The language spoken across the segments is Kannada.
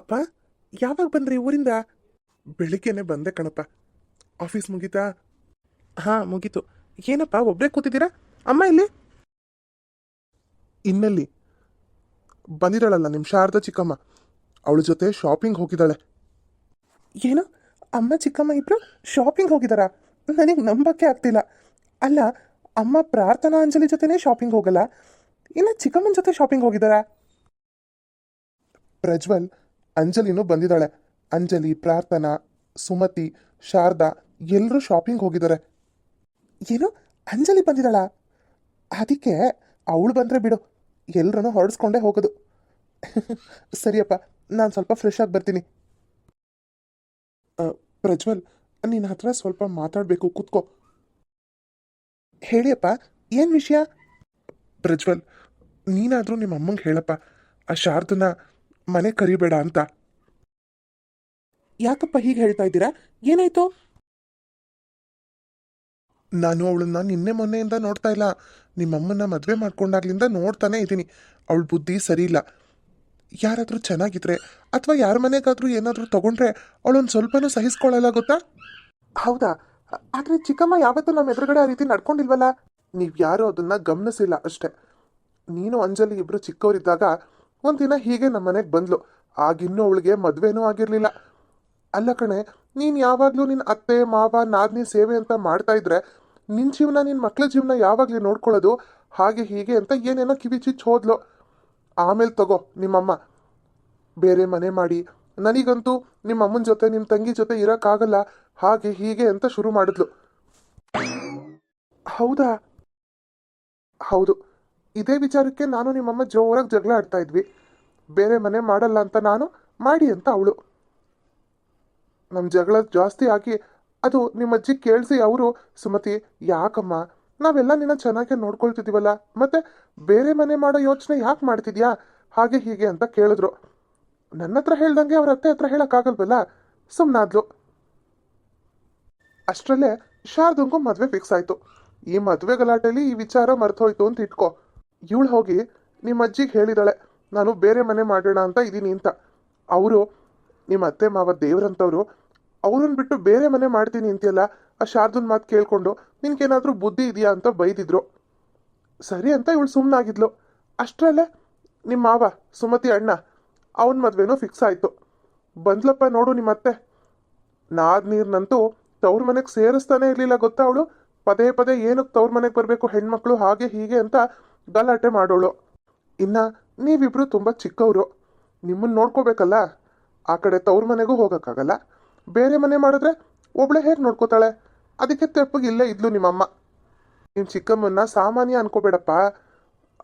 ಅಪ್ಪ, ಯಾವಾಗ ಬಂದ್ರಿ ಊರಿಂದ? ಬೆಳಿಗ್ಗೆನೆ ಬಂದೆ ಕಣಪ್ಪ. ಆಫೀಸ್ ಮುಗೀತಾ? ಹಾಂ, ಮುಗೀತು. ಏನಪ್ಪ ಒಬ್ಬರೇ ಕೂತಿದ್ದೀರಾ? ಅಮ್ಮ ಇಲ್ಲಿ? ಇನ್ನಲ್ಲಿ? ಬಂದಿದ್ದಾಳಲ್ಲ ನಿಮ್ಮ ಶಾರದ ಚಿಕ್ಕಮ್ಮ. ಅವಳ ಜೊತೆ ಶಾಪಿಂಗ್ ಹೋಗಿದ್ದಾಳೆ. ಏನು? ಅಮ್ಮ, ಚಿಕ್ಕಮ್ಮ ಇಬ್ರು ಶಾಪಿಂಗ್ ಹೋಗಿದಾರಾ ನನಗೆ ನಂಬಕ್ಕೆ ಆಗ್ತಿಲ್ಲ. ಅಲ್ಲ, ಅಮ್ಮ ಪ್ರಾರ್ಥನಾ ಅಂಜಲಿ ಜೊತೆನೇ ಶಾಪಿಂಗ್ ಹೋಗಲ್ಲ? ಇನ್ನ ಚಿಕ್ಕಮ್ಮನ ಜೊತೆ ಶಾಪಿಂಗ್ ಹೋಗಿದ್ದಾರಾ? ಪ್ರಜ್ವಲ್ ಅಂಜಲಿನೂ ಬಂದಿದ್ದಾಳೆ. ಅಂಜಲಿ, ಪ್ರಾರ್ಥನಾ, ಸುಮತಿ, ಶಾರದಾ ಎಲ್ಲರೂ ಶಾಪಿಂಗ್ ಹೋಗಿದ್ದಾರೆ. ಏನು ಅಂಜಲಿ ಬಂದಿದ್ದಾಳ. ಅದಕ್ಕೆ ಅವಳು ಬಂದರೆ ಬಿಡು. ಎಲ್ಲರನ್ನೂ ಹೊರಡಿಸ್ಕೊಂಡೇ ಹೋಗೋದು. ಸರಿಯಪ್ಪ, ನಾನು ಸ್ವಲ್ಪ ಫ್ರೆಶ್ ಆಗಿ ಬರ್ತೀನಿ. ಪ್ರಜ್ವಲ್, ನಿನ್ನ ಹತ್ರ ಸ್ವಲ್ಪ ಮಾತಾಡಬೇಕು, ಕೂತ್ಕೋ. ಹೇಳಿಯಪ್ಪ, ಏನು ವಿಷಯ? ಪ್ರಜ್ವಲ್, ನೀನಾದರೂ ನಿಮ್ಮ ಅಮ್ಮಂಗೆ ಹೇಳಪ್ಪ. ಆ ಶಾರದನ ಮನೆ ಕರಿಬೇಡ ಅಂತ. ಯಾಕಪ್ಪ ಹೀಗೆ ಹೇಳ್ತಾ ಇದ್ದೀರಾ? ಏನಾಯ್ತು? ನಾನು ಅವಳನ್ನ ನಿನ್ನೆ ಮೊನ್ನೆಯಿಂದ ನೋಡ್ತಾ ಇಲ್ಲ. ನಿಮ್ಮಮ್ಮನ್ನ ಮದುವೆ ಮಾಡ್ಕೊಂಡಾಗ್ಲಿಂದ ನೋಡ್ತಾನೆ ಇದ್ದೀನಿ. ಅವಳ ಬುದ್ಧಿ ಸರಿ ಇಲ್ಲ. ಯಾರಾದರೂ ಚೆನ್ನಾಗಿದ್ರೆ ಅಥವಾ ಯಾರ ಮನೆಗಾದ್ರೂ ಏನಾದರೂ ತಗೊಂಡ್ರೆ ಅವಳೊಂದು ಸ್ವಲ್ಪನೂ ಸಹಿಸ್ಕೊಳ್ಳಲ್ಲ, ಗೊತ್ತಾ? ಹೌದಾ? ಆದರೆ ಚಿಕ್ಕಮ್ಮ ಯಾವತ್ತೂ ನಮ್ಮ ಎದುರುಗಡೆ ಆ ರೀತಿ ನಡ್ಕೊಂಡಿಲ್ವಲ್ಲ? ನೀವು ಯಾರೂ ಅದನ್ನ ಗಮನಿಸಿಲ್ಲ ಅಷ್ಟೇ. ನೀನು ಅಂಜಲಿ ಇಬ್ರು ಚಿಕ್ಕವರಿದ್ದಾಗ ಒಂದಿನ ಹೀಗೆ ನಮ್ಮ ಮನೆಗೆ ಬಂದ್ಲು. ಆಗಿನ್ನೂ ಅವಳಿಗೆ ಮದುವೆನೂ ಆಗಿರಲಿಲ್ಲ. ಅಲ್ಲ ಕಣೆ, ನೀನು ಯಾವಾಗಲೂ ನಿನ್ನ ಅತ್ತೆ, ಮಾವ, ನಾದ್ನಿ ಸೇವೆ ಅಂತ ಮಾಡ್ತಾ ಇದ್ರೆ ನಿನ್ನ ಜೀವನ ನಿನ್ನ ಮಕ್ಳ ಜೀವನ ಯಾವಾಗಲೂ ನೋಡ್ಕೊಳ್ಳೋದು ಹಾಗೆ ಹೀಗೆ ಅಂತ ಏನೇನೋ ಕಿವಿ ಚಿಚ್ಚು ಹೋದ್ಲು. ಆಮೇಲೆ ತಗೋ ನಿಮ್ಮಮ್ಮ. ಬೇರೆ ಮನೆ ಮಾಡಿ. ನನಗಂತೂ ನಿಮ್ಮ ಅಮ್ಮನ ಜೊತೆ ನಿಮ್ಮ ತಂಗಿ ಜೊತೆ ಇರೋಕ್ಕಾಗಲ್ಲ. ಹಾಗೆ ಹೀಗೆ ಅಂತ ಶುರು ಮಾಡಿದ್ಲು. ಹೌದಾ? ಹೌದು. ಇದೇ ವಿಚಾರಕ್ಕೆ ನಾನು ನಿಮ್ಮಮ್ಮ ಜೋರಾಗಿ ಜಗಳ ಆಡ್ತಾ ಇದ್ವಿ. ಬೇರೆ ಮನೆ ಮಾಡಲ್ಲ ಅಂತ ನಾನು ಮಾಡಿ ಅಂತ ಅವಳು. ನಮ್ಮ ಜಗಳ ಜಾಸ್ತಿ ಆಗಿ ಅದು ನಿಮ್ಮ ಅಜ್ಜಿ ಕೇಳಿಸಿ ಅವರು, ಸುಮತಿ, ಯಾಕಮ್ಮ? ನಾವೆಲ್ಲ ನಿನ್ನ ಚೆನ್ನಾಗಿ ನೋಡ್ಕೊಳ್ತಿದ್ದೀವಲ್ಲ ಮತ್ತೆ ಬೇರೆ ಮನೆ ಮಾಡೋ ಯೋಚನೆ ಯಾಕೆ ಮಾಡ್ತಿದ್ಯಾ? ಹಾಗೆ ಹೀಗೆ ಅಂತ ಕೇಳಿದ್ರು. ನನ್ನ ಹತ್ರ ಹೇಳ್ದಂಗೆ ಅವ್ರ ಅತ್ತೆ ಹತ್ರ ಹೇಳೋಕ್ಕಾಗಲ್ವಲ್ಲ? ಸುಮ್ಮನಾದ್ಲು ಅಷ್ಟರಲ್ಲೇ ಶಾರದಂಗೂ ಮದುವೆ ಫಿಕ್ಸ್ ಆಯಿತು. ಈ ಮದುವೆ ಗಲಾಟೆಯಲ್ಲಿ ಈ ವಿಚಾರ ಮರೆತೋಯ್ತು ಅಂತ ಇಟ್ಕೋ. ಇವಳು ಹೋಗಿ ನಿಮ್ಮ ಅಜ್ಜಿಗೆ ಹೇಳಿದಾಳೆ, ನಾನು ಬೇರೆ ಮನೆ ಮಾಡೋಣ ಅಂತ ಇದ್ದೀನಿ ಅಂತ. ಅವರು ನಿಮ್ಮ ಅತ್ತೆ ಮಾವ ದೇವ್ರಂತವ್ರು, ಅವ್ರನ್ನ ಬಿಟ್ಟು ಬೇರೆ ಮನೆ ಮಾಡ್ತೀನಿ ಅಂತೀಯಲ್ಲ, ಆ ಶಾರ್ದನ್ ಮಾತು ಕೇಳ್ಕೊಂಡು ನಿನ್ಗೇನಾದ್ರೂ ಬುದ್ಧಿ ಇದೆಯಾ ಅಂತ ಬೈದಿದ್ರು. ಸರಿ ಅಂತ ಇವಳು ಸುಮ್ಮನಾಗಿದ್ಲು ಅಷ್ಟರಲ್ಲೇ ನಿಮ್ಮ ಮಾವ, ಸುಮತಿ ಅಣ್ಣ, ಅವನ ಮದುವೆನೂ ಫಿಕ್ಸ್ ಆಯಿತು. ಬಂದ್ಲಪ್ಪ ನೋಡು ನಿಮ್ಮ ಅತ್ತೆ. ನಾದ್ ನೀರ್ನಂತೂ ತವ್ರ ಮನೆಗೆ ಸೇರಿಸ್ತಾನೆ ಇರಲಿಲ್ಲ ಗೊತ್ತಾ ಅವಳು? ಪದೇ ಪದೇ ಏನಕ್ಕೆ ತವ್ರ ಮನೆಗೆ ಬರಬೇಕು ಹೆಣ್ಮಕ್ಳು ಹಾಗೆ ಹೀಗೆ ಅಂತ ಗಲಾಟೆ ಮಾಡೋಳು. ಇನ್ನ ನೀವಿಬ್ರು ತುಂಬ ಚಿಕ್ಕವರು. ನಿಮ್ಮನ್ನ ನೋಡ್ಕೋಬೇಕಲ್ಲ? ಆ ಕಡೆ ತವ್ರ ಮನೆಗೂ ಹೋಗೋಕ್ಕಾಗಲ್ಲ? ಬೇರೆ ಮನೆ ಮಾಡಿದ್ರೆ ಒಬ್ಳೆ ಹೇಗೆ ನೋಡ್ಕೋತಾಳೆ? ಅದಕ್ಕೆ ತೆಪ್ಪಗೆ ಇಲ್ಲೇ ಇದ್ಲು ನಿಮ್ಮಮ್ಮ. ನಿಮ್ಮ ಚಿಕ್ಕಮ್ಮನ್ನ ಸಾಮಾನ್ಯ ಅನ್ಕೋಬೇಡಪ್ಪ.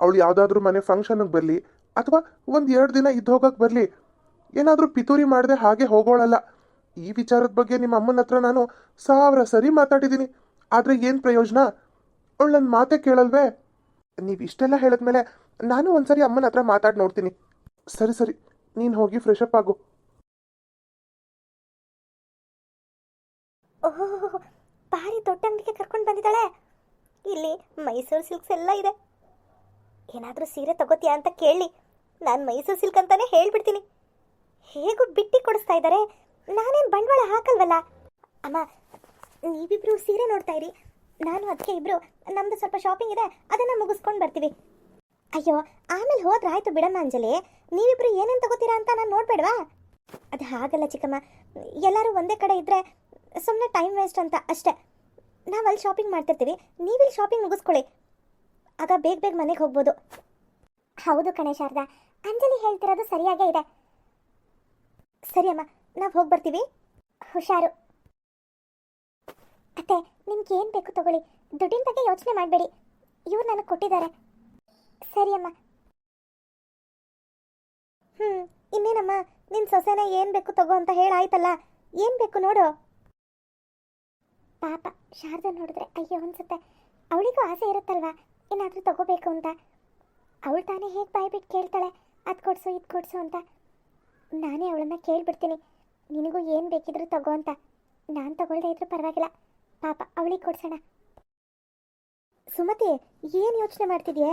ಅವಳು ಯಾವುದಾದ್ರೂ ಮನೆ ಫಂಕ್ಷನ್ಗೆ ಬರಲಿ ಅಥವಾ ಒಂದು ಎರಡು ದಿನ ಇದ್ದು ಹೋಗೋಕೆ ಬರಲಿ. ಏನಾದರೂ ಪಿತೂರಿ ಮಾಡದೆ ಹಾಗೆ ಹೋಗೋಳಲ್ಲ. ಈ ವಿಚಾರದ ಬಗ್ಗೆ ನಿಮ್ಮ ಅಮ್ಮನ ಹತ್ರ ನಾನು ಸಾವಿರ ಸರಿ ಮಾತಾಡಿದ್ದೀನಿ. ಆದರೆ ಏನು ಪ್ರಯೋಜನ? ಅವಳು ನನ್ನ ಮಾತೇ ಕೇಳಲ್ವೇ? ನೀವು ಇಷ್ಟೆಲ್ಲ ಹೇಳಿದ್ಮೇಲೆ ನಾನು ಒಂದ್ಸರಿ ಅಮ್ಮನ ಹತ್ರ ಮಾತಾಡಿ ನೋಡ್ತೀನಿ. ಸರಿ ಸರಿ. ನೀನು ಹೋಗಿ ಫ್ರೆಶ್ ಅಪ್ ಆಗು. ಓಹೋ ಭಾರಿ ದೊಡ್ಡ ಅಂಗಡಿಗೆ ಕರ್ಕೊಂಡು ಬಂದಿದ್ದಾಳೆ. ಇಲ್ಲಿ ಮೈಸೂರು ಸಿಲ್ಕ್ಸ್ ಎಲ್ಲ ಇದೆ. ಏನಾದರೂ ಸೀರೆ ತಗೋತೀಯಾ ಅಂತ ಕೇಳಿ. ನಾನು ಮೈಸೂರು ಸಿಲ್ಕ್ ಅಂತಾನೆ ಹೇಳ್ಬಿಡ್ತೀನಿ. ಹೇಗೂ ಬಿಟ್ಟಿ ಕೊಡಿಸ್ತಾ ಇದ್ದಾರೆ ನಾನೇನು ಬಂಡವಾಳ ಹಾಕಲ್ವಲ್ಲ? ಅಮ್ಮ, ನೀವಿಬ್ರು ಸೀರೆ ನೋಡ್ತಾ ಇರಿ. ನಾನು ಅದಕ್ಕೆ ಇಬ್ರು, ನಮ್ದು ಸ್ವಲ್ಪ ಶಾಪಿಂಗ್ ಇದೆ, ಅದನ್ನ ಮುಗಿಸ್ಕೊಂಡು ಬರ್ತೀವಿ. ಅಯ್ಯೋ, ಆಮೇಲೆ ಹೋದ್ರೆ ಆಯ್ತು ಬಿಡಮ್ಮ ಅಂಜಲಿ. ನೀವಿಬ್ರು ಏನೇನು ತಗೋತೀರಾ ಅಂತ ನಾನು ನೋಡ್ಬೇಡವಾ? ಅದು ಹಾಗಲ್ಲ ಚಿಕ್ಕಮ್ಮ. ಎಲ್ಲರೂ ಒಂದೇ ಕಡೆ ಇದ್ದರೆ ಸುಮ್ಮನೆ ಟೈಮ್ ವೇಸ್ಟ್ ಅಂತ ಅಷ್ಟೇ. ನಾವು ಅಲ್ಲಿ ಶಾಪಿಂಗ್ ಮಾಡ್ತಿರ್ತೀವಿ, ನೀವಿಲ್ಲಿ ಶಾಪಿಂಗ್ ಮುಗಿಸ್ಕೊಳ್ಳಿ. ಆಗ ಬೇಗ ಬೇಗ ಮನೆಗೆ ಹೋಗ್ಬೋದು. ಹೌದು ಕಣೆ ಶಾರದಾ. ಅಂಜಲಿ ಹೇಳ್ತಿರೋದು ಸರಿಯಾಗೇ ಇದೆ. ಸರಿ ಅಮ್ಮ, ನಾವು ಹೋಗಿ ಬರ್ತೀವಿ. ಹುಷಾರು. ಅತ್ತೆ, ನಿಮ್ಗೆ ಏನು ಬೇಕು ತಗೊಳ್ಳಿ. ದುಡ್ಡಿನ ಬಗ್ಗೆ ಯೋಚನೆ ಮಾಡಬೇಡಿ. ಇವ್ರು ನನಗೆ ಕೊಟ್ಟಿದ್ದಾರೆ. ಸರಿ ಅಮ್ಮ. ಹ್ಞೂ ಇನ್ನೇನಮ್ಮ? ನಿನ್ನ ಸೊಸೆನ ಏನು ಬೇಕು ತಗೋ ಅಂತ ಹೇಳಾಯ್ತಲ್ಲ ಏನು ಬೇಕು ನೋಡು. ಪಾಪ ಶಾರದಾ ನೋಡಿದ್ರೆ ಅಯ್ಯೋ ಅನ್ಸುತ್ತೆ. ಅವಳಿಗೂ ಆಸೆ ಇರುತ್ತಲ್ವಾ? ಏನಾದರೂ ತಗೋಬೇಕು ಅಂತ. ಅವಳು ತಾನೇ ಹೇಗೆ ಬಾಯ್ಬಿಟ್ಟು ಕೇಳ್ತಾಳೆ? ಅದು ಕೊಡಿಸು, ಇದು ಕೊಡಿಸು ಅಂತ. ನಾನೇ ಅವಳನ್ನ ಕೇಳಿಬಿಡ್ತೀನಿ. ನಿನಗೂ ಏನು ಬೇಕಿದ್ರು ತಗೋ ಅಂತ. ನಾನು ತಗೊಳ್ದೇ ಇದ್ರೂ ಪರವಾಗಿಲ್ಲ. ಪಾಪ ಅವಳಿಗೆ ಕೊಡ್ಸೋಣ. ಸುಮತಿ ಏನು ಯೋಚನೆ ಮಾಡ್ತಿದ್ಯೆ?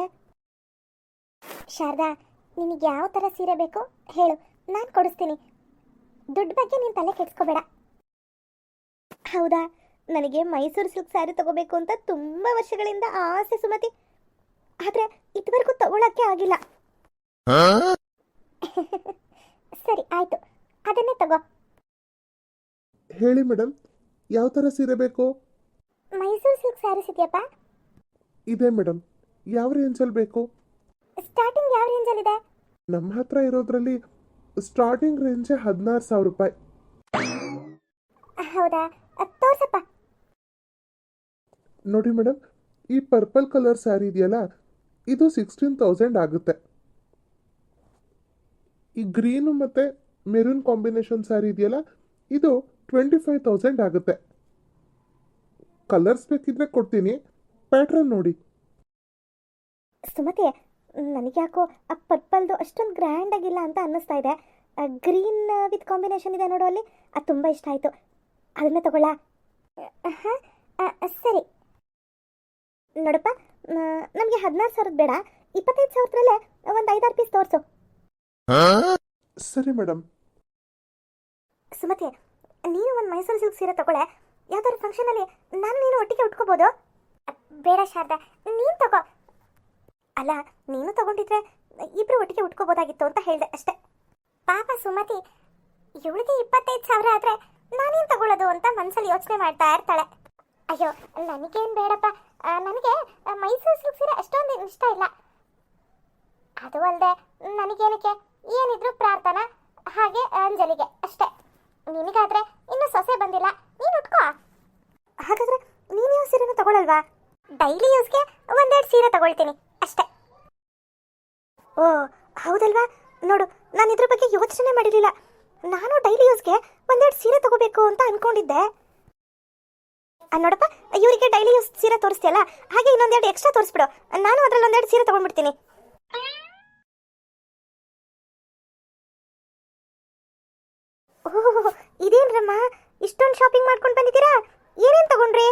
ಶಾರದಾ ನಿನಗೆ ಯಾವ ಥರ ಸೀರೆ ಬೇಕು ಹೇಳು ನಾನು ಕೊಡಿಸ್ತೀನಿ. ದುಡ್ಡು ಬಗ್ಗೆ ನೀನು ತಲೆ ಕೆಡ್ಸ್ಕೋಬೇಡ. ಹೌದಾ? ನನಗೆ ಮೈಸೂರು ಸಿಲ್ಕ್ ಸ್ಯಾರಿ ತಗೋಬೇಕು ಅಂತ ತುಂಬ ವರ್ಷಗಳಿಂದ ಆಸೆ ಸುಮತಿ. ಆದರೆ ಇದುವರೆಗೂ ತಗೊಳಕ್ಕೆ ಆಗಿಲ್ಲ. ಸರಿ ಆಯ್ತು. ಅದನ್ನೇ ತಗೋ. ಹೇಳಿ ಮೇಡಮ್ ಯಾವ ಥರ ಸೀರೆ ಬೇಕು? ಮೈಸೂರು ಸಿಲ್ಕ್ ಸ್ಯಾರೀಸ್ ಇದೆಯಪ್ಪ. ಇದೆ ಮೇಡಮ್ ಯಾವ ರೇಂಜಲ್ಲಿ ಬೇಕು? ಸ್ಟಾರ್ಟಿಂಗ್ ಯಾವ ರೇಂಜಲ್ಲಿದೆ ನಮ್ಮ ಹತ್ರ ಇರೋದ್ರಲ್ಲಿ ಸ್ಟಾರ್ಟಿಂಗ್ ರೇಂಜೇ ಹದಿನಾರು ಸಾವಿರ ರೂಪಾಯಿ. ಹೌದಾ? ಅದ್ ತೋರ್ಸಪ್ಪ. ನೋಡಿ ಮೇಡಮ್ ಈ ಪರ್ಪಲ್ ಕಲರ್ ಸ್ಯಾರಿ ಇದೆಯಲ್ಲ ಇದು ಸಿಕ್ಸ್ಟೀನ್ ತೌಸಂಡ್ ಆಗುತ್ತೆ. ಈ ಗ್ರೀನು ಮತ್ತು ಮೆರೂನ್ ಕಾಂಬಿನೇಷನ್ ಸ್ಯಾರಿ ಇದೆಯಲ್ಲ ಇದು ಟ್ವೆಂಟಿ ಫೈವ್ ತೌಸಂಡ್ ಆಗುತ್ತೆ. ಕಲರ್ಸ್ ಬೇಕಿದ್ರೆ ಕೊಡ್ತೀನಿ. ಪ್ಯಾಟ್ರನ್ ನೋಡಿ. ಸುಮತಿ ನನಗೆ ಯಾಕೋ ಆ ಪರ್ಪಲ್ದು ಅಷ್ಟೊಂದು ಗ್ರ್ಯಾಂಡ್ ಆಗಿಲ್ಲ ಅಂತ ಅನ್ನಿಸ್ತಾ ಇದೆ. ಗ್ರೀನ್ ವಿತ್ ಕಾಂಬಿನೇಷನ್ ಇದೆ ನೋಡು ಅಲ್ಲಿ. ಅದು ತುಂಬ ಇಷ್ಟ ಆಯಿತು. ಅದನ್ನ ತಗೊಳ್ಳ. ಹಾಂ ಸರಿ. ನೋಡಪ್ಪ ನಮಗೆ ಹದಿನಾರು ಸಾವಿರದ ಬೇಡ. ಇಪ್ಪತ್ತೈದು ಸಾವಿರದಲ್ಲೇ ಒಂದು ಐದಾರು ಪೀಸ್ ತೋರಿಸು. ಸರಿ ಮೇಡಮ್ ಸುಮತಿ ನೀನು ಒಂದು ಮೈಸೂರು ಸಿಲ್ಕ್ ಸೀರೆ ತಗೊಳ್ಳೆ. ಯಾವ್ದಾದ್ರು ಫಂಕ್ಷನಲ್ಲಿ ನಾನು ನೀನು ಒಟ್ಟಿಗೆ ಉಟ್ಕೋಬೋದು? ಬೇಡ ಶಾರದಾ, ನೀನು ತಗೋ. ಅಲ್ಲ, ನೀನು ತಗೊಂಡಿದ್ರೆ ಇಬ್ರು ಒಟ್ಟಿಗೆ ಉಟ್ಕೋಬೋದಾಗಿತ್ತು ಅಂತ ಹೇಳಿದೆ ಅಷ್ಟೇ. ಪಾಪ ಸುಮತಿ, ಇವಳಿಗೆ ಇಪ್ಪತ್ತೈದು ಸಾವಿರ ಆದರೆ ನಾನೇನು ತಗೊಳ್ಳೋದು ಅಂತ ಮನಸ್ಸಲ್ಲಿ ಯೋಚನೆ ಮಾಡ್ತಾ ಇರ್ತಾಳೆ. ಅಯ್ಯೋ, ನನಗೇನು ಬೇಡಪ್ಪ. ನನಗೆ ಮೈಸೂರು ಸಿಲ್ಕ್ ಸೀರೆ ಅಷ್ಟೊಂದು ಇಷ್ಟ ಇಲ್ಲ. ಅದು ಅಲ್ಲದೆ ನನಗೇನಕ್ಕೆ? ಏನಿದ್ರು ಪ್ರಾರ್ಥನಾ, ಹಾಗೆ ಅಂಜಲಿಗೆ ಅಷ್ಟೇ. ನಿನಗಾದ್ರೆ ಇನ್ನು ಸೊಸೆ ಬಂದಿಲ್ಲ, ನೀನು ಉಟ್ಕೋ. ಹಾಗಾದ್ರೆ ನೀನು ಯಾವ ಸೀರೆನೂ ತಗೊಳಲ್ವಾ? ಡೈಲಿ ಯೂಸ್ಗೆ ಒಂದೆರಡು ಸೀರೆ ತಗೊಳ್ತೀನಿ, ಅಷ್ಟೇ. ಓ, ಹೌದಲ್ವಾ? ನೋಡು, ನಾನು ಇದ್ರ ಬಗ್ಗೆ ಯೋಚನೆ ಮಾಡಿರಲಿಲ್ಲ. ನಾನು ಡೈಲಿ ಯೂಸ್ಗೆ ಒಂದೆರಡು ಸೀರೆ ತಗೋಬೇಕು ಅಂತ ಅನ್ಕೊಂಡಿದ್ದೆ. ನೋಡಪ್ಪ, ಇವರಿಗೆ ಡೈಲಿ ಯೂಸ್ ಸೀರೆ ತೋರಿಸ್ತೀಯಲ್ಲ, ಹಾಗೆ ಇನ್ನೊಂದೆರಡು ಎಕ್ಸ್ಟ್ರಾ ತೋರಿಸ್ಬಿಡು. ನಾನು ಅದರಲ್ಲಿ ಒಂದೆರಡು ಸೀರೆ ತಗೊಂಡ್ಬಿಡ್ತೀನಿ. ಓಹ್ ಇದೇನ್ರಮ್ಮ ಇಷ್ಟೊಂದು ಶಾಪಿಂಗ್ ಮಾಡ್ಕೊಂಡು ಬಂದಿದ್ದೀರಾ? ಏನೇನು ತಗೊಂಡ್ರಿ?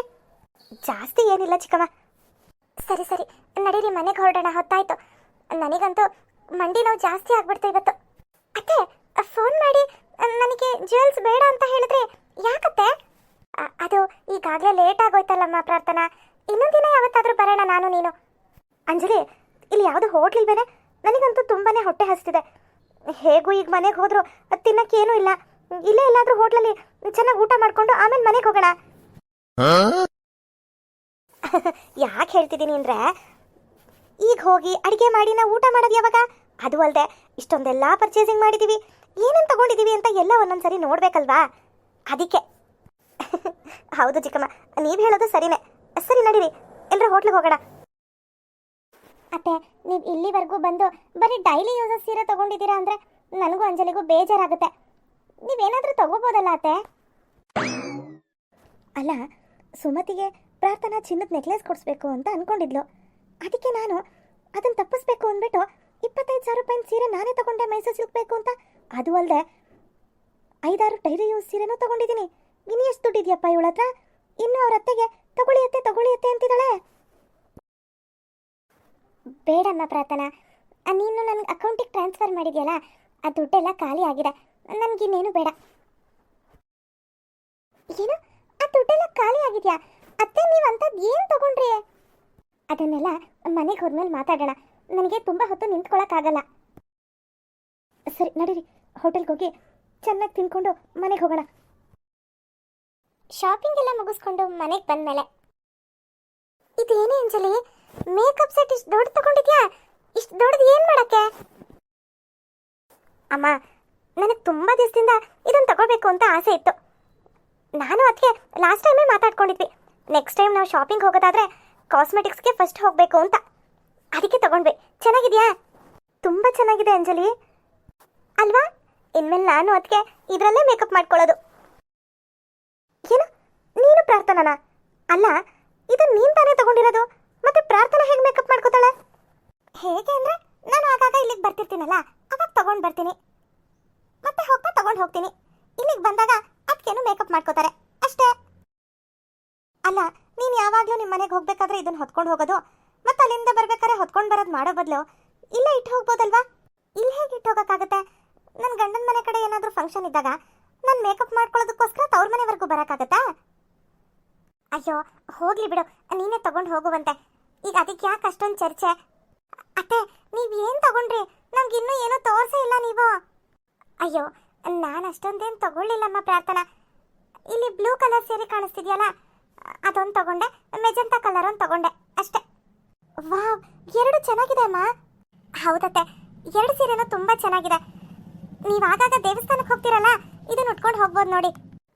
ಜಾಸ್ತಿ ಏನಿಲ್ಲ ಚಿಕ್ಕಮ್ಮ. ಸರಿ ಸರಿ. ನಡೀರಿ, ಮನೆಗೆ ಹೊರಡೋಣ. ಹೊತ್ತಾಯ್ತು. ನನಗಂತೂ ಮಂಡಿ ನೋವು ಜಾಸ್ತಿ ಆಗ್ಬಿಡ್ತು ಇವತ್ತು. ಅತ್ತೆ, ಫೋನ್ ಮಾಡಿ, ನನಗೆ ಜ್ಯುವೆಲ್ಸ್ ಬೇಡ ಅಂತ ಹೇಳಿದ್ರೆ ಯಾಕತ್ತೆ? ಅದು ಈಗಾಗಲೇ ಲೇಟ್ ಆಗೋಯ್ತಲ್ಲಮ್ಮ ಪ್ರಾರ್ಥನಾ. ಇನ್ನೊಂದು ದಿನ ಯಾವತ್ತಾದರೂ ಬರೋಣ ನಾನು, ನೀನು. ಅಂಜಲಿ, ಇಲ್ಲಿ ಯಾವುದು ಹೋಟ್ಲ್ ಇಲ್ವೇನೆ? ನನಗಂತೂ ತುಂಬಾನೇ ಹೊಟ್ಟೆ ಹಸ್ತಿದೆ. ಹೇಗೂ ಈಗ ಮನೆಗೆ ಹೋದ್ರು ತಿನ್ನಕ್ಕೇನೂ ಇಲ್ಲ. ಇಲ್ಲೇ ಎಲ್ಲಾದ್ರೂ ಹೋಟ್ಲಲ್ಲಿ ಚೆನ್ನಾಗಿ ಊಟ ಮಾಡ್ಕೊಂಡು ಆಮೇಲೆ ಮನೆಗೆ ಹೋಗೋಣ. ಯಾಕೆ ಹೇಳ್ತಿದ್ದೀನಿ ಅಂದ್ರೆ ಈಗ ಹೋಗಿ ಅಡಿಗೆ ಮಾಡಿ ನಾವು ಊಟ ಮಾಡೋದು ಯಾವಾಗ? ಅದು ಅಲ್ಲದೆ ಇಷ್ಟೊಂದೆಲ್ಲ ಪರ್ಚೇಸಿಂಗ್ ಮಾಡಿದೀವಿ. ಏನೇನು ತಗೊಂಡಿದೀವಿ ಅಂತ ಎಲ್ಲ ಒಂದೊಂದ್ಸರಿ ನೋಡ್ಬೇಕಲ್ವಾ? ಅದಕ್ಕೆ. ಹೌದು ಚಿಕ್ಕಮ್ಮ ನೀವು ಹೇಳೋದು ಸರಿನೇ. ಸರಿ ನಡೀರಿ ಎಲ್ಲರೂ ಹೋಟ್ಲಿಗೆ ಹೋಗೋಣ. ಅತ್ತೆ ನೀವು ಇಲ್ಲಿವರೆಗೂ ಬಂದು ಬರೀ ಡೈಲಿ ಯೂಸಸ್ ಸೀರೆ ತಗೊಂಡಿದ್ದೀರಾ ಅಂದ್ರೆ ನನಗೂ ಅಂಜಲಿಗೂ ಬೇಜಾರಾಗುತ್ತೆ. ನೀವೇನಾದರೂ ತಗೋಬೋದಲ್ಲ, ಅತ್ತೆ? ಅಲ್ಲ, ಸುಮತಿಗೆ ಪ್ರಾರ್ಥನಾ ಚಿನ್ನದ ನೆಕ್ಲೆಸ್ ಕೊಡಿಸ್ಬೇಕು ಅಂತ ಅನ್ಕೊಂಡಿದ್ಲು. ಅದಕ್ಕೆ ನಾನು ಅದನ್ನು ತಪ್ಪಿಸ್ಬೇಕು ಅಂದ್ಬಿಟ್ಟು ಇಪ್ಪತ್ತೈದು ಸಾವಿರ ರೂಪಾಯಿ ಸೀರೆ ನಾನೇ ತಗೊಂಡೆ ಮೈಸೂರು ಸಿಲ್ಕ್ಬೇಕು ಅಂತ. ಅದು ಅಲ್ಲದೆ ಐದಾರು ಟೈರಿ ಯೂಸ್ ಸೀರೆನೂ ತಗೊಂಡಿದ್ದೀನಿ. ಇನ್ನು ಎಷ್ಟು ದುಡ್ಡಿದೆಯಪ್ಪ ಇವಳ ಹತ್ರ? ಇನ್ನು ಅವ್ರ ಅತ್ತೆಗೆ ತಗೊಳಿಯತ್ತೆ ತಗೊಳಿಯತ್ತೆ ಅಂತಿದ್ದಾಳೆ. ಬೇಡಮ್ಮ ಪ್ರಾರ್ಥನಾ. ನೀನು ನನ್ನ ಅಕೌಂಟಿಗೆ ಟ್ರಾನ್ಸ್ಫರ್ ಮಾಡಿದೆಯಲ್ಲ, ಆ ದುಡ್ಡೆಲ್ಲ ಖಾಲಿ ಆಗಿದೆ. ನನಗಿನ್ನೇನು ಬೇಡ. ಏನು? ಆ ದುಡ್ಡೆಲ್ಲ ಖಾಲಿ ಆಗಿದ್ಯಾ? ಅತ್ತೆ, ನೀವು ಅಂಥದ್ದು ಏನು ತಗೊಂಡ್ರಿ? ಅದನ್ನೆಲ್ಲ ಮನೆಗೆ ಹೋದ್ಮೇಲೆ ಮಾತಾಡೋಣ. ನನಗೆ ತುಂಬ ಹೊತ್ತು ನಿಂತ್ಕೊಳ್ಳೋಕ್ಕಾಗಲ್ಲ ಸರಿ, ನಡೀರಿ. ಹೋಟೆಲ್ಗೆ ಹೋಗಿ ಚೆನ್ನಾಗಿ ತಿನ್ಕೊಂಡು ಮನೆಗೆ ಹೋಗೋಣ. ಶಾಪಿಂಗ್ ಎಲ್ಲ ಮುಗಿಸ್ಕೊಂಡು ಮನೆಗೆ ಬಂದ್ಮೇಲೆ. ಇದೇನೇ ಅಂಜಲಿ? ಮೇಕಪ್ ಸೆಟ್ ಇಷ್ಟು ದೊಡ್ಡ ತಗೊಂಡಿದ್ಯಾ? ಇಷ್ಟು ದೊಡ್ಡದು ಏನು ಮಾಡೋಕ್ಕೆ? ಅಮ್ಮ ನನಗೆ ತುಂಬ ದಿವಸದಿಂದ ಇದನ್ನು ತಗೋಬೇಕು ಅಂತ ಆಸೆ ಇತ್ತು. ನಾನು ಅದಕ್ಕೆ ಲಾಸ್ಟ್ ಟೈಮೇ ಮಾತಾಡ್ಕೊಂಡಿದ್ವಿ. ನೆಕ್ಸ್ಟ್ ಟೈಮ್ ನಾವು ಶಾಪಿಂಗ್ ಹೋಗೋದಾದ್ರೆ ಕಾಸ್ಮೆಟಿಕ್ಸ್ಗೆ ಫಸ್ಟ್ ಹೋಗಬೇಕು ಅಂತ. ಅದಕ್ಕೆ ತಗೊಂಡ್ವಿ. ಚೆನ್ನಾಗಿದೆಯಾ? ತುಂಬ ಚೆನ್ನಾಗಿದೆ ಅಂಜಲಿ. ಅಲ್ವಾ? ಇನ್ಮೇಲೆ ನಾನು ಅದಕ್ಕೆ ಇದರಲ್ಲೇ ಮೇಕಪ್ ಮಾಡ್ಕೊಳ್ಳೋದು. ಏನು? ನೀನು ಪ್ರಾರ್ಥನಾನ? ಅಲ್ಲ ಇದು ನೀನು ತಾನೇ ತಗೊಂಡಿರೋದು? ಮತ್ತೆ ಪ್ರಾರ್ಥನಾ ಹೇಗೆ ಮೇಕಪ್ ಮಾಡ್ಕೋತಾಳೆ? ಹೇಗೆ ಅಂದ್ರೆ ನಾನು ಆಗಾಗ ಇಲ್ಲಿಗೆ ಬರ್ತಿರ್ತೀನಲ್ಲ, ಅವಾಗ ತಗೊಂಡು ಬರ್ತೀನಿ. ಮತ್ತೆ ಹೋಗ್ತಾ ತಗೊಂಡು ಹೋಗ್ತೀನಿ. ಇಲ್ಲಿಗೆ ಬಂದಾಗ ಅದಕ್ಕೇನು ಮೇಕಪ್ ಮಾಡ್ಕೋತಾರೆ. ಅಷ್ಟೇ. ಅಲ್ಲ, ನೀನು ಯಾವಾಗಲೂ ನಿಮ್ಮ ಮನೆಗೆ ಹೋಗ್ಬೇಕಾದ್ರೆ ಇದನ್ನ ಹೊತ್ಕೊಂಡು ಹೋಗೋದು? ಮತ್ತೆ ಅಲ್ಲಿಂದ ಬರ್ಬೇಕಾದ್ರೆ ಹೊತ್ಕೊಂಡು ಬರೋದು ಮಾಡೋ ಬದಲು? ಇಲ್ಲೇ ಇಟ್ಟು ಹೋಗ್ಬೋದಲ್ವಾ? ಇಲ್ಲಿ ಹೇಗೆ ಇಟ್ಟು ಹೋಗೋಕ್ಕಾಗುತ್ತೆ ನನ್ನ ಗಂಡನ ಮನೆ ಕಡೆ ಏನಾದರೂ ಫಂಕ್ಷನ್ ಇದ್ದಾಗ ಮೇಕಪ್ ಮಾಡ್ಕೊಳ್ಳೋದಕ್ಕೋಸ್ಕರ ತವ್ರ ಮನೆವರೆಗೂ ಬರೋಕ್ಕಾಗತ್ತಾ? ಅಯ್ಯೋ, ಹೋಗ್ಲಿ ಬಿಡು. ನೀನೇ ತಗೊಂಡು ಹೋಗುವಂತೆ. ಈಗ ಅದಕ್ಕೆ ಯಾಕೆ ಅಷ್ಟೊಂದು ಚರ್ಚೆ? ಅತ್ತೆ ಏನು ತಗೊಂಡ್ರಿ? ನಮ್ಗೆ ಇನ್ನೂ ಏನೂ ತೋರಿಸೇ ಇಲ್ಲ ನೀವು. ಅಯ್ಯೋ, ನಾನು ಅಷ್ಟೊಂದೇನು ತಗೊಳ್ಳಿಲ್ಲಮ್ಮ ಪ್ರಾರ್ಥನಾ. ಇಲ್ಲಿ ಬ್ಲೂ ಕಲರ್ ಸೀರೆ ಕಾಣಿಸ್ತಿದೆಯಲ್ಲ, ಅದೊಂದು ತಗೊಂಡೆ ಮೆಜೆಂತ ಕಲರ್ ಒಂದು ತಗೊಂಡೆ, ಅಷ್ಟೇ. ವಾವ್, ಎರಡು ಚೆನ್ನಾಗಿದೆ ಅಮ್ಮ. ಹೌದತ್ತೆ, ಎರಡು ಸೀರೆನೂ ತುಂಬ ಚೆನ್ನಾಗಿದೆ. ನೀವು ಆಗಾಗ ದೇವಸ್ಥಾನಕ್ಕೆ ಹೋಗ್ತೀರಲ್ಲ ಇದನ್ನ ಉಟ್ಕೊಂಡು ಹೋಗ್ಬೋದು ನೋಡಿ.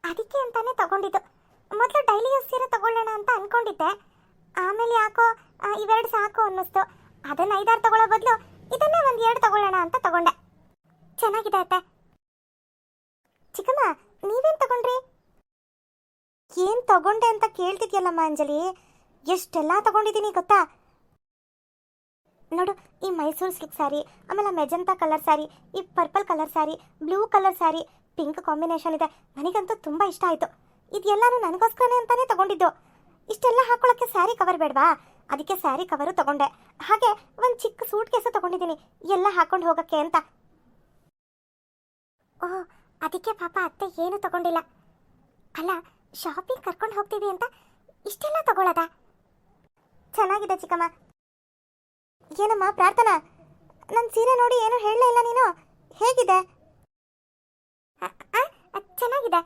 ಅದಕ್ಕೆ ಅಂತಾನೆ ತಗೊಂಡಿದ್ದು. ಮೊದಲು ಡೈಲಿ ಯೂಸ್ ಸೀರೆ ತಗೊಳ್ಳೋಣ ಅಂತ ಅನ್ಕೊಂಡಿದ್ದೆ. ಆಮೇಲೆ ಯಾಕೋ ಇವೆರಡು ಸಾಕು ಅನ್ನಿಸ್ತು. ಅದನ್ನ ಐದಾರು ತಗೊಳ್ಳೋ ಬದಲು ಇದನ್ನೇ ಒಂದು ಎರಡು ತಗೊಳ್ಳೋಣ ಅಂತ ತಗೊಂಡೆ. ಚೆನ್ನಾಗಿದೆ ಅತ್ತೆ. ಚಿಕ್ಕಮ್ಮ, ನೀವೇನು ತಗೊಂಡ್ರಿ? ಏನು ತಗೊಂಡೆ ಅಂತ ಕೇಳ್ತಿದ್ಯಲ್ಲಮ್ಮ ಅಂಜಲಿ? ಎಷ್ಟೆಲ್ಲ ತಗೊಂಡಿದ್ದೀನಿ ಗೊತ್ತಾ? ನೋಡು, ಈ ಮೈಸೂರು ಸಿಲ್ಕ್ ಸ್ಯಾರಿ ಆಮೇಲೆ ಮೆಜಂತಾ ಕಲರ್ ಸ್ಯಾರಿ ಈ purple colour sari blue colour sari pink combination ಇದೆ. ನನಗಂತೂ ತುಂಬ ಇಷ್ಟ ಆಯಿತು. ಇದೆಲ್ಲನೂ ನನಗೋಸ್ಕರನೇ ಅಂತಾನೆ ತಗೊಂಡಿದ್ದು. ಇಷ್ಟೆಲ್ಲ ಹಾಕೊಳ್ಳೋಕ್ಕೆ ಸ್ಯಾರಿ ಕವರ್ ಬೇಡವಾ? ಅದಕ್ಕೆ ಸ್ಯಾರಿ ಕವರು ತಗೊಂಡೆ. ಹಾಗೆ ಒಂದು ಚಿಕ್ಕ ಸೂಟ್ ಕೇಸು ತಗೊಂಡಿದ್ದೀನಿ. ಎಲ್ಲ ಹಾಕೊಂಡು ಹೋಗೋಕ್ಕೆ ಅಂತ. ಓ ಅದಕ್ಕೆ ಪಾಪ ಅತ್ತೆ ಏನು ತಗೊಂಡಿಲ್ಲ. ಅಲ್ಲ ಶಾಪಿಂಗ್ ಕರ್ಕೊಂಡು ಹೋಗ್ತೀವಿ ಅಂತ ಇಷ್ಟೆಲ್ಲ ತಗೊಳ್ಳೋದ ಚೆನ್ನಾಗಿದೆ ಚಿಕ್ಕಮ್ಮ. ಏನಮ್ಮ ಪ್ರಾರ್ಥನಾ? ನನ್ನ ಸೀರೆ ನೋಡಿ ಏನು ಹೇಳಲೇ ಇಲ್ಲ ನೀನು. ಹೇಗಿದೆ? ಚೆನ್ನಾಗಿದೆ.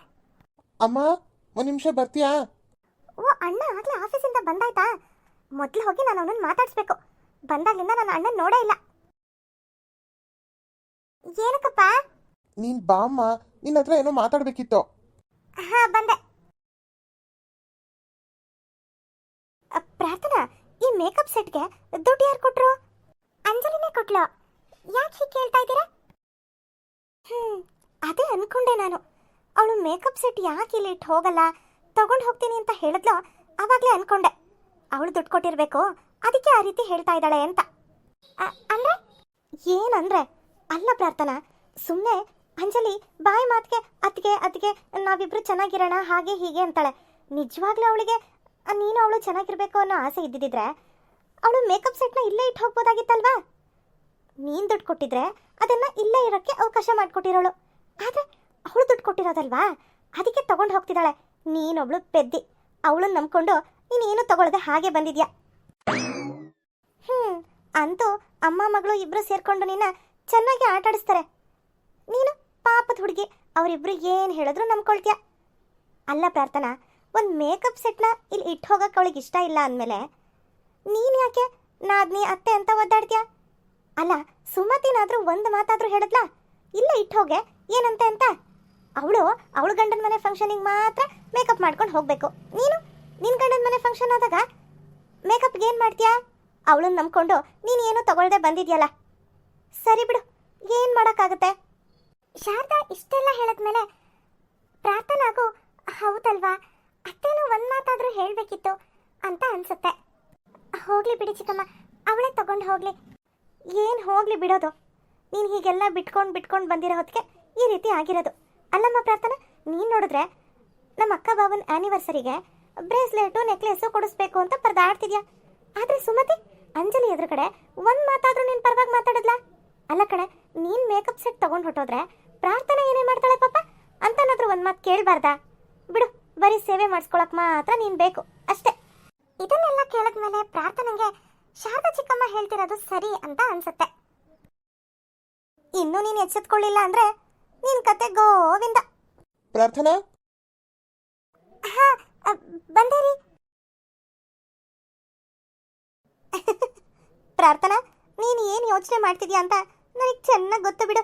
ಅಮ್ಮ ಒಂದು ನಿಮಿಷ ಬರ್ತೀಯಾ? ಓ ಅಣ್ಣ ಆಗ್ಲೇ ಆಫೀಸಿಂದ ಬಂದಾಯ್ತಾ? ಮೊದಲು ಹೋಗಿ ನಾನು ಅವನನ್ನ ಮಾತಾಡಿಸ್ಬೇಕು. ಬಂದಾಗ್ಲಿಂದ ನನ್ನ ಅಣ್ಣನ ನೋಡೇ ಇಲ್ಲ. ಏನಕ್ಕಪ್ಪ? ನೀನ್ ಬಾ ಅಮ್ಮ. ನಿನ್ನ ಹತ್ರ ಏನೋ ಮಾತಾಡ್ಬೇಕಿತ್ತು. ಹಾ, ಬಂದೆ. ಪ್ರಾರ್ಥನಾ, ಈ ಮೇಕಪ್ ಸೆಟ್ಗೆ ದುಡ್ಡು ಯಾರು ಕೊಟ್ರು? ಅಂಜಲಿನೇ ಕೊಟ್ಲು. ಯಾಕೆ ಹೀಗೆ ಕೇಳ್ತಾ ಇದ್ದೀರಾ? ಹ್ಮ್, ಅದೇ ಅನ್ಕೊಂಡೆ ನಾನು. ಅವಳು ಮೇಕಪ್ ಸೆಟ್ ಯಾಕೆ ಇಲ್ಲಿ ಇಟ್ಟು ಹೋಗಲ್ಲ, ತಗೊಂಡು ಹೋಗ್ತೀನಿ ಅಂತ ಹೇಳಿದ್ಲು, ಅವಾಗಲೇ ಅನ್ಕೊಂಡೆ. ಅವಳು ದುಡ್ಡು ಕೊಟ್ಟಿರ್ಬೇಕು, ಅದಕ್ಕೆ ಆ ರೀತಿ ಹೇಳ್ತಾ ಇದ್ದಾಳೆ ಅಂತ. ಅ- ಅಂದ್ರೆ? ಏನಂದ್ರೆ? ಅಲ್ಲ ಪ್ರಾರ್ಥನಾ ಸುಮ್ಮನೆ ಅಂಜಲಿ, ಬಾಯಿ ಮಾತಿಗೆ, ಅತ್ತಿಗೆ ಅತ್ತಿಗೆ, ನಾವಿಬ್ರು ಚೆನ್ನಾಗಿರೋಣ, ಹಾಗೆ ಹೀಗೆ ಅಂತಾಳೆ. ನಿಜವಾಗ್ಲೂ ಅವಳಿಗೆ, ನೀನು ಅವಳು ಚೆನ್ನಾಗಿರ್ಬೇಕು ಅನ್ನೋ ಆಸೆ ಇದ್ದಿದ್ರೆ, ಅವಳು ಮೇಕಪ್ ಸೆಟ್ನ ಇಲ್ಲೇ ಇಟ್ಟು ಹೋಗ್ಬೋದಾಗಿತ್ತಲ್ವಾ? ನೀನು ದುಡ್ಡು ಕೊಟ್ಟಿದ್ರೆ ಅದನ್ನ ಇಲ್ಲೇ ಇರೋಕ್ಕೆ ಅವಕಾಶ ಮಾಡಿಕೊಟ್ಟಿರೋಳು. ಆದರೆ ಅವಳು ದುಡ್ಡು ಕೊಟ್ಟಿರೋದಲ್ವಾ? ಅದಕ್ಕೆ ತಗೊಂಡು ಹೋಗ್ತಿದ್ದಾಳೆ. ನೀನೊಬ್ಳು ಪೆದ್ದಿ. ಅವಳನ್ನ ನಂಬ್ಕೊಂಡು ನೀನೇನು ತಗೊಳ್ಳದೆ ಹಾಗೆ ಬಂದಿದ್ಯಾ? ಹ್ಮ್, ಅಂತೂ ಅಮ್ಮ, ಮಗಳು ಇಬ್ರು ಸೇರ್ಕೊಂಡು ನಿನ್ನ ಚೆನ್ನಾಗಿ ಆಟಾಡಿಸ್ತಾರೆ. ನೀನು ಪಾಪದ ಹುಡುಗಿ. ಅವರಿಬ್ರು ಏನು ಹೇಳಿದ್ರು ನಂಬ್ಕೊಳ್ತೀಯ? ಅಲ್ಲ ಪ್ರಾರ್ಥನಾ, ಒಂದು ಮೇಕಪ್ ಸೆಟ್ನ ಇಲ್ಲಿ ಇಟ್ಟು ಹೋಗಕ್ಕೆ ಅವಳಿಗೆ ಇಷ್ಟ ಇಲ್ಲ ಅಂದಮೇಲೆ, ನೀನು ಯಾಕೆ ನಾದ್ನಿ, ಅತ್ತೆ ಅಂತ ಒದ್ದಾಡ್ತೀಯ? ಅಲ್ಲ, ಸುಮತಿನಾದ್ರೂ ಒಂದು ಮಾತಾದರೂ ಹೇಳಿದ್ಲಾ? ಇಲ್ಲ ಇಟ್ಟು ಹೋಗೆ, ಏನಂತೆ ಅಂತ? ಅವಳು ಅವಳು ಗಂಡನ ಮನೆ ಫಂಕ್ಷನಿಗೆ ಮಾತ್ರ ಮೇಕಪ್ ಮಾಡ್ಕೊಂಡು ಹೋಗಬೇಕು. ನೀನು? ನಿನ್ನ ಗಂಡನ ಮನೆ ಫಂಕ್ಷನ್ ಆದಾಗ ಮೇಕಪ್ಗೆ ಏನು ಮಾಡ್ತೀಯಾ? ಅವಳನ್ನ ನಂಬ್ಕೊಂಡು ನೀನು ಏನು ತಗೊಳ್ದೆ ಬಂದಿದ್ಯಲ್ಲ? ಸರಿ ಬಿಡು, ಏನು ಮಾಡೋಕ್ಕಾಗುತ್ತೆ? ಶಾರದಾ ಇಷ್ಟೆಲ್ಲ ಹೇಳಿದ್ಮೇಲೆ ಪ್ರಾರ್ಥನಾಗೂ ಹೌದಲ್ವಾ? ಅತ್ತೇನೋ ಒಂದು ಮಾತಾದರೂ ಹೇಳಬೇಕಿತ್ತು ಅಂತ ಅನ್ಸುತ್ತೆ. ಹೋಗ್ಲಿ ಬಿಡಿ ಚಿಕ್ಕಮ್ಮ, ಅವಳೇ ತಗೊಂಡು ಹೋಗ್ಲಿ. ಏನು ಹೋಗ್ಲಿ ಬಿಡೋದು? ನೀನು ಹೀಗೆಲ್ಲ ಬಿಟ್ಕೊಂಡು ಬಿಟ್ಕೊಂಡು ಬಂದಿರೋ ಹೊತ್ತಿಗೆ ಈ ರೀತಿ ಆಗಿರೋದು. ಅಲ್ಲಮ್ಮ ಪ್ರಾರ್ಥನಾ, ನೀನು ನೋಡಿದ್ರೆ ನಮ್ಮ ಅಕ್ಕ ಬಾವನ ಆನಿವರ್ಸರಿಗೆ ಬ್ರೇಸ್ಲೆಟು, ನೆಕ್ಲೆಸು ಕೊಡಿಸ್ಬೇಕು ಅಂತ ಪರ್ದಾಡ್ತಿದ್ಯಾ? ಆದರೆ ಸುಮತಿ, ಅಂಜಲಿ ಎದುರುಗಡೆ ಒಂದು ಮಾತಾದ್ರೂ ನೀನು ಪರವಾಗಿ ಮಾತಾಡಿದ್ಲಾ? ಅಲ್ಲ ಕಡೆ ನೀನು ಮೇಕಪ್ ಸೆಟ್ ತೊಗೊಂಡು ಹೊಟ್ಟೋದ್ರೆ ಪ್ರಾರ್ಥನೆ ಏನೇ ಮಾಡ್ತಾಳೆ ಪಾಪ? ಅಂತನಾದ್ರೂ ಒಂದು ಮಾತು ಕೇಳಬಾರ್ದಾ? ಬಿಡು ಬರೀ ಸೇವೆ ಮಾಡಿಸ್ಕೊಳಕ್ ಮಾತ್ರ ನೀನು ಬೇಕು ಅಷ್ಟೇ. ಇದನ್ನೆಲ್ಲ ಕೇಳಿದ್ಮೇಲೆ ಪ್ರಾರ್ಥನೆಗೆ ಶಾರದಾ ಚಿಕ್ಕಮ್ಮ ಹೇಳ್ತಿರೋದು ಸರಿ ಅಂತ ಅನ್ಸುತ್ತೆ. ಇನ್ನೂ ನೀನು ಎಚ್ಚೆತ್ಕೊಳ್ಳಿಲ್ಲ ಅಂದ್ರೆ ನಿನ್ ಕತೆ ಗೋವಿಂದ. ಪ್ರಾರ್ಥನಾ? ಹಾ ಬಂದೆ ರೀ. ಪ್ರಾರ್ಥನಾ ನೀನು ಏನು ಯೋಚನೆ ಮಾಡ್ತಿದ್ಯಾ ಅಂತ ನನಗ್ ಚೆನ್ನಾಗಿ ಗೊತ್ತು ಬಿಡು.